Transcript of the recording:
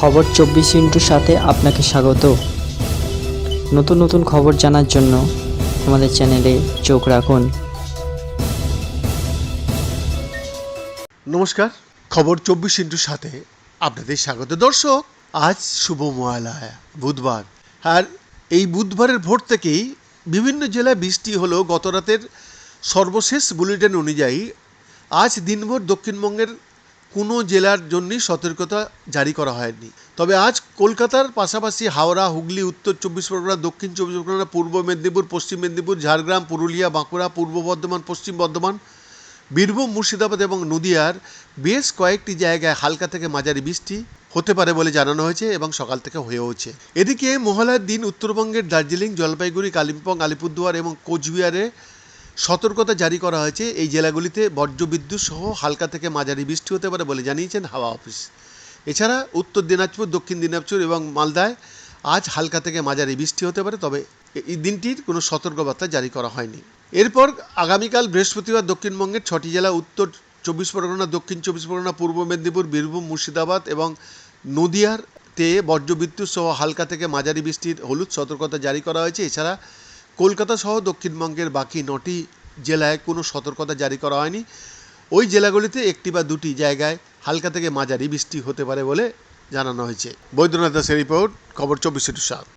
খবর চব্বিশ ইন্টুর সাথে আপনাকে স্বাগত। নতুন নতুন খবর জানার জন্য আমাদের চ্যানেলে চোখ রাখুন। নমস্কার, খবর চব্বিশ ইন্টুর সাথে আপনাদের স্বাগত। দর্শক, আজ শুভ মহালয়া, বুধবার। আর এই বুধবারের ভোর থেকেই বিভিন্ন জেলায় বৃষ্টি হলো। গত রাতের সর্বশেষ বুলেটিন অনুযায়ী আজ দিনভর দক্ষিণবঙ্গের কোনো জেলার জন্যই সতর্কতা জারি করা হয়নি। তবে আজ কলকাতার পাশাপাশি হাওড়া, হুগলি, উত্তর চব্বিশ পরগনা, দক্ষিণ চব্বিশ পরগনা, পূর্ব মেদিনীপুর, পশ্চিম মেদিনীপুর, ঝাড়গ্রাম, পুরুলিয়া, বাঁকুড়া, পূর্ব বর্ধমান, পশ্চিম বর্ধমান, বীরভূম, মুর্শিদাবাদ এবং নদিয়ার বেশ কয়েকটি জায়গায় হালকা থেকে মাঝারি বৃষ্টি হতে পারে বলে জানানো হয়েছে এবং সকাল থেকে হয়েওছে। এদিকে মহালয়ার দিন উত্তরবঙ্গের দার্জিলিং, জলপাইগুড়ি, কালিম্পং, আলিপুরদুয়ার এবং কোচবিহারে সতর্কতা জারি করা হয়েছে। এই জেলাগুলিতে বজ্রবিদ্যুৎ সহ হালকা থেকে মাঝারি বৃষ্টি হতে পারে বলে জানিয়েছেন হাওয়া অফিস। এছাড়া উত্তর দিনাজপুর, দক্ষিণ দিনাজপুর এবং মালদায় আজ হালকা থেকে মাঝারি বৃষ্টি হতে পারে, তবে এই দিনটির কোনো সতর্কবার্তা জারি করা হয়নি। এরপর আগামীকাল বৃহস্পতিবার দক্ষিণবঙ্গের ছটি জেলা, উত্তর চব্বিশ পরগনা, দক্ষিণ চব্বিশ পরগনা, পূর্ব মেদিনীপুর, বীরভূম, মুর্শিদাবাদ এবং নদিয়ারতে বজ্রবিদ্যুৎ সহ হালকা থেকে মাঝারি বৃষ্টির হলুদ সতর্কতা জারি করা হয়েছে। এছাড়া কলকাতা সহ দক্ষিণবঙ্গের বাকি নটি জেলায় কোনো সতর্কতা জারি করা হয়নি। ওই জেলাগুলিতে একটি বা দুটি জায়গায় হালকা থেকে মাঝারি বৃষ্টি হতে পারে বলে জানানো হয়েছে। বৈদ্যনাথ দাসের রিপোর্ট, খবর চব্বিশে সাত